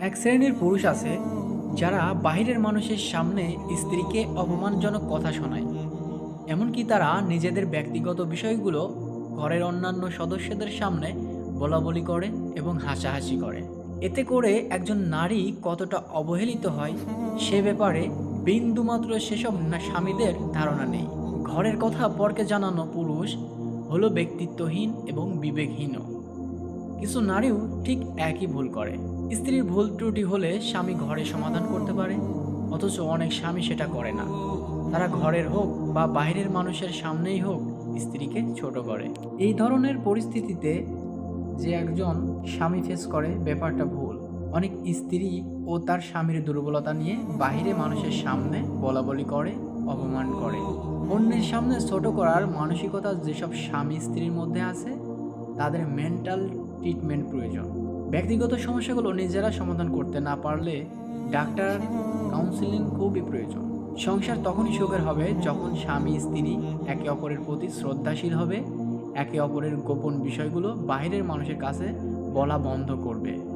এক শ্রেণির পুরুষ আছে যারা বাহিরের মানুষের সামনে স্ত্রীকে অপমানজনক কথা শোনায়। এমনকি তারা নিজেদের ব্যক্তিগত বিষয়গুলো ঘরের অন্যান্য সদস্যদের সামনে বলাবলি করে এবং হাসাহাসি করে। এতে করে একজন নারী কতটা অবহেলিত হয় সে ব্যাপারে বিন্দুমাত্র সেসব না স্বামীদের ধারণা নেই। ঘরের কথা পরকে জানানো পুরুষ হলো ব্যক্তিত্বহীন এবং বিবেকহীনও। কিছু নারীও ঠিক একই ভুল করে। স্ত্রীর ভুল ত্রুটি হলে স্বামী ঘরে সমাধান করতে পারে, অথচ অনেক স্বামী সেটা করে না। তারা ঘরের হোক বা বাইরের মানুষের সামনেই হোক স্ত্রীকে ছোট করে। এই ধরনের পরিস্থিতিতে যে একজন স্বামী ফেস করে ব্যাপারটা ভুল। অনেক স্ত্রী ও তার স্বামীর দুর্বলতা নিয়ে বাইরে মানুষের সামনে বলাবলি করে, অপমান করে। অন্যের সামনে ছোট করার মানসিকতা যেসব স্বামী স্ত্রীর মধ্যে আছে, তাদের মেন্টাল ট্রিটমেন্ট প্রয়োজন। ব্যক্তিগত সমস্যাগুলো নিজেরা সমাধান করতে না পারলে ডাক্তার কাউন্সিলিং খুবই প্রয়োজন। সংসার তখনই সুখের হবে যখন স্বামী, স্ত্রী একে অপরের প্রতি শ্রদ্ধাশীল হবে, একে অপরের গোপন বিষয়গুলো বাইরের মানুষের কাছে বলা বন্ধ করবে।